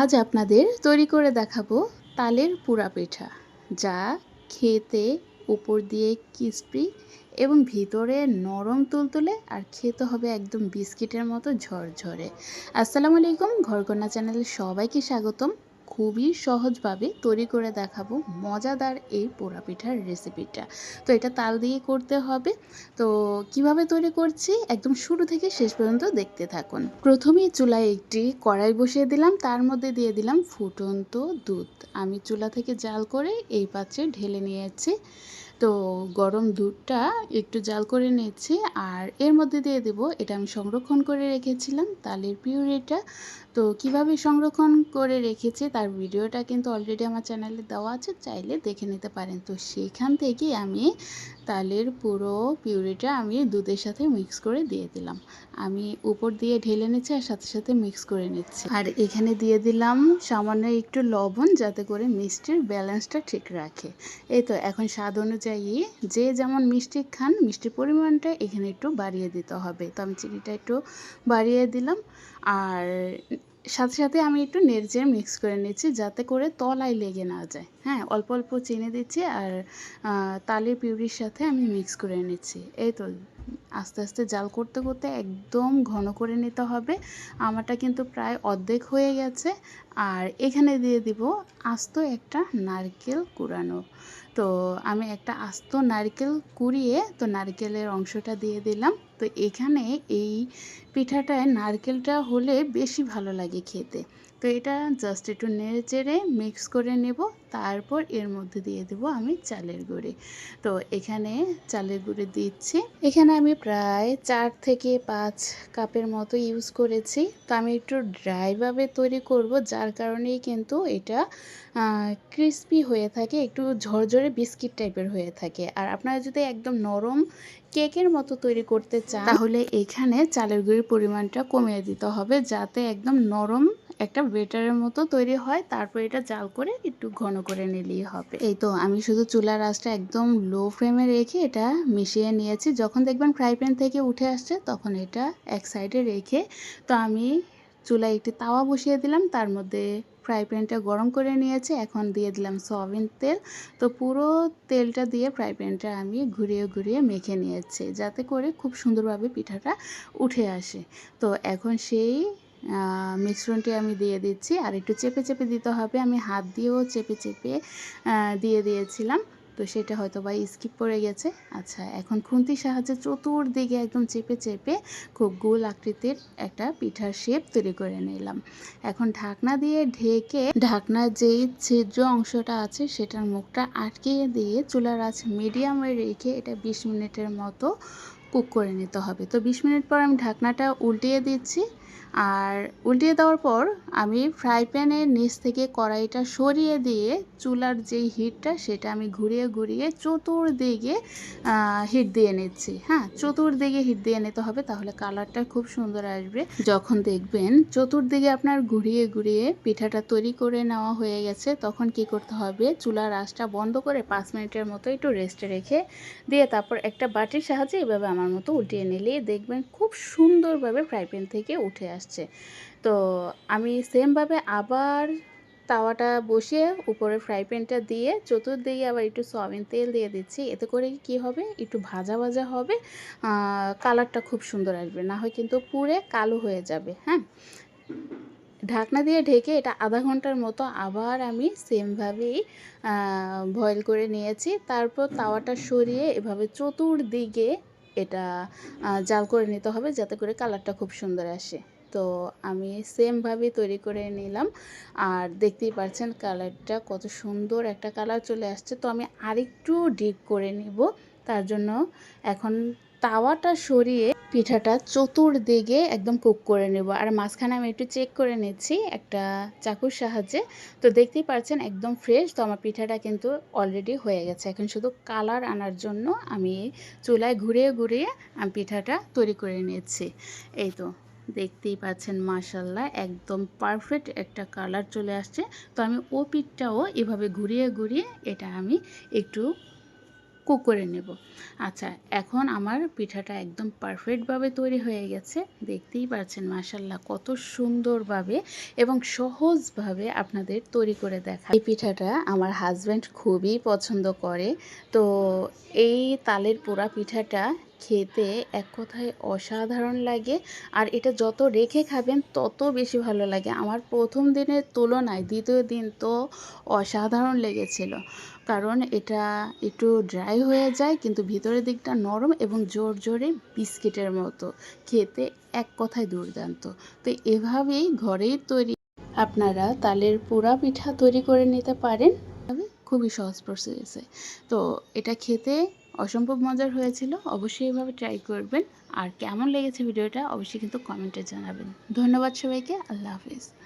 আজ আপনাদের তৈরি করে দেখাবো তালের পুরা পিঠা, যা খেতে উপর দিয়ে ক্রিস্পি এবং ভিতরে নরম তুলতুলে আর খেতে হবে একদম বিস্কিটের মতো ঝরঝরে। আসসালামু আলাইকুম, ঘরকন্যা চ্যানেলে সবাইকে স্বাগতম। খুবই সহজভাবে তৈরি করে দেখাবো মজাদার এই পোড়া পিঠার রেসিপিটা তো এটা তাল দিয়ে করতে হবে। তো কীভাবে তৈরি করছি? একদম শুরু থেকে শেষ পর্যন্ত দেখতে থাকুন। প্রথমে চুলায় একটি কড়াই বসিয়ে দিলাম। তার মধ্যে দিয়ে দিলাম ফুটন্ত দুধ। আমি চুলা থেকে জাল করে এই পাত্রে ঢেলে নিয়েছি। তো গরম দুধটা একটু জাল করে নিয়েছি আর এর মধ্যে দিয়ে দেব, এটা আমি সংরক্ষণ করে রেখেছিলাম তালের পিউরিটা। তো কীভাবে সংরক্ষণ করে রেখেছি তার ভিডিওটা কিন্তু অলরেডি আমার চ্যানেলে দেওয়া আছে, চাইলে দেখে নিতে পারেন। তো সেখান থেকে আমি তালের পুরো পিউরিটা আমি দুধের সাথে মিক্স করে দিয়ে দিলাম। আমি উপর দিয়ে ঢেলে নিচ্ছি আর সাথে সাথে মিক্স করে নিচ্ছি। আর এখানে দিয়ে দিলাম সামান্য একটু লবণ যাতে করে মিষ্টির ব্যালেন্সটা ঠিক রাখে। এই তো, এখন স্বাদ অনুযায়ী যে যেমন মিষ্টি খান মিষ্টির পরিমাণটা এখানে একটু বাড়িয়ে দিতে হবে। তো আমি চিনিটা একটু বাড়িয়ে দিলাম। আর সাথে সাথে আমি একটু নেড়ে মিক্স করে নিচ্ছি যাতে করে তলায় লেগে না যায়। হ্যাঁ অল্প অল্প চিনি দিচ্ছি আর তালের পিউরির সাথে আমি মিক্স করে নিচ্ছি। এই তো আস্তে আস্তে জাল করতে করতে একদম ঘন করে নিতে হবে। আমারটা কিন্তু প্রায় অর্ধেক হয়ে গেছে। আর এখানে দিয়ে দিব আস্ত একটা নারকেল কুড়ানো। তো আমি একটা আস্ত নারকেল কুড়িয়ে তো নারকেলের অংশটা দিয়ে দিলাম। তো এখানে এই পিঠাটায় নারকেলটা হলে বেশি ভালো লাগে খেতে। তো এটা জাস্ট একটু নেড়ে মিক্স করে নেব। তারপর এর মধ্যে দিয়ে দেব আমি চালের গুঁড়ি। তো এখানে চালের গুঁড়ি দিচ্ছি। এখানে আমি প্রায় চার থেকে পাঁচ কাপের মতো ইউজ করেছি। তো আমি একটু ড্রাইভাবে তৈরি করব, যার কারণেই কিন্তু এটা ক্রিস্পি হয়ে থাকে, একটু ঝরঝরে বিস্কিট টাইপের হয়ে থাকে। আর আপনারা যদি একদম নরম কেকের মতো তৈরি করতে চান। তাহলে এখানে চালের গুঁড়ির পরিমাণটা কমিয়ে দিতে হবে যাতে একদম নরম একটা বেটারের মতো তৈরি হয়। তারপর এটা জাল করে একটু ঘন করে নিলেই হবে। এই তো, আমি শুধু চুলার আঁচটা একদম লো ফ্লেমে রেখে এটা মিশিয়ে নিয়েছি। যখন দেখবেন ফ্রাই প্যান থেকে উঠে আসছে, তখন এটা এক সাইডে রেখে তো আমি চুলায় একটি তাওয়া বসিয়ে দিলাম। তার মধ্যে ফ্রাই প্যানটা গরম করে নিয়েছি। এখন দিয়ে দিলাম সয়াবিন তেল। তো পুরো তেলটা দিয়ে ফ্রাই প্যানটা আমি ঘুরিয়ে ঘুরিয়ে মেখে নিয়েছি, যাতে করে খুব সুন্দরভাবে পিঠাটা উঠে আসে। তো এখন সেই মিশ্রণটি আমি দিয়ে দিচ্ছি। আর একটু চেপে চেপে দিতে হবে। আমি হাত দিয়েও চেপে চেপে দিয়ে দিয়েছিলাম। তো সেটা হয়তো বা স্কিপ পড়ে গেছে। আচ্ছা এখন খুন্তির সাহায্যে চতুর্দিকে একদম চেপে চেপে খুব গোল আকৃতির একটা পিঠার শেপ তৈরি করে নিলাম। এখন ঢাকনা দিয়ে ঢেকে ঢাকনার যেই ছিদ্র অংশটা আছে সেটার মুখটা আটকিয়ে দিয়ে চুলার আঁচ মিডিয়ামে রেখে এটা বিশ মিনিটের মতো কুক করে নিতে হবে। তো বিশ মিনিট পর আমি ঢাকনাটা উল্টিয়ে দিচ্ছি। আর উল্টিয়ে দেওয়ার পর আমি ফ্রাই প্যানের নিচ থেকে কড়াইটা সরিয়ে দিয়ে চুলার যেই হিটটা সেটা আমি ঘুরিয়ে ঘুরিয়ে চতুর্দিকে হিট দিয়ে নিচ্ছি। হ্যাঁ চতুর্দিকে হিট দিয়ে নিতে হবে তাহলে কালারটা খুব সুন্দর আসবে। যখন দেখবেন চতুর্দিকে আপনার ঘুরিয়ে ঘুরিয়ে পিঠাটা তৈরি করে নেওয়া হয়ে গেছে, তখন কি করতে হবে? চুলার আঁচটা বন্ধ করে পাঁচ মিনিটের মতো একটু রেস্টে রেখে দিয়ে তারপর একটা বাটির সাহায্যে এভাবে আমার মতো উঠিয়ে নিলেই দেখবেন খুব সুন্দরভাবে ফ্রাই প্যান থেকে উঠে আসে। আসছে। তো আমি সেমভাবে আবার তাওয়াটা বসিয়ে উপরে ফ্রাই প্যানটা দিয়ে চতুর্দিকে আবার একটু সয়াবিন তেল দিয়ে দিচ্ছি। এতে করে কি হবে? একটু ভাজা ভাজা হবে। কালারটা খুব সুন্দর আসবে। না হয় কিন্তু পুরে কালো হয়ে যাবে হ্যাঁ? ঢাকনা দিয়ে ঢেকে এটা আধা ঘণ্টার মতো আবার আমি সেমভাবেই বয়েল করে নিয়েছি। তারপর তাওয়াটা সরিয়ে এভাবে চতুর্দিকে এটা জাল করে নিতে হবে যাতে করে কালারটা খুব সুন্দর আসে। তো আমি সেমভাবে তৈরি করে নিলাম। আর দেখতেই পাচ্ছেন কালারটা কত সুন্দর একটা কালার চলে আসছে। তো আমি আরেকটু ডিপ করে নিব। তার জন্য এখন তাওয়াটা সরিয়ে পিঠাটা চতুর্দিকে একদম কুক করে নেব। আর মাঝখানে আমি একটু চেক করে নিচ্ছি একটা চাকুর সাহায্যে। তো দেখতেই পাচ্ছেন একদম ফ্রেশ তো আমার পিঠাটা কিন্তু অলরেডি হয়ে গেছে। এখন শুধু কালার আনার জন্য আমি চুলায় ঘুরিয়ে ঘুরিয়ে আমি পিঠাটা তৈরি করে নিয়েছি এই তো। দেখতেই পাচ্ছেন মাসাল্লাহ একদম পারফেক্ট একটা কালার চলে আসছে। তো আমি ও পিঠটাও এভাবে ঘুরিয়ে ঘুরিয়ে এটা আমি একটু কুক করে নেব। আচ্ছা এখন আমার পিঠাটা একদম পারফেক্টভাবে তৈরি হয়ে গেছে। দেখতেই পাচ্ছেন মাসাল্লাহ কত সুন্দরভাবে এবং সহজভাবে আপনাদের তৈরি করে দেখা। এই পিঠাটা আমার হাজব্যান্ড খুবই পছন্দ করে। তো এই তালের পোড়া পিঠাটা খেতে এক কথায় অসাধারণ লাগে। আর এটা যত রেখে খাবেন, তত বেশি ভালো লাগে। আমার প্রথম দিনের তুলনায় দ্বিতীয় দিন তো অসাধারণ লেগেছিল। কারণ এটা একটু ড্রাই হয়ে যায়, কিন্তু ভিতরের দিকটা নরম এবং জোর জোরে বিস্কিটের মতো। খেতে এক কথায় দুর্দান্ত। তো এভাবেই ঘরেই তৈরি আপনারা তালের পোড়া পিঠা তৈরি করে নিতে পারেন। খুবই সহজ প্রসেসে তো এটা খেতে অসম্ভব মজার হয়েছিল, অবশ্যই এভাবে ট্রাই করবেন। আর কেমন লেগেছে ভিডিওটা অবশ্যই কিন্তু কমেন্টে জানাবেন। ধন্যবাদ সবাইকে, আল্লাহ হাফিজ।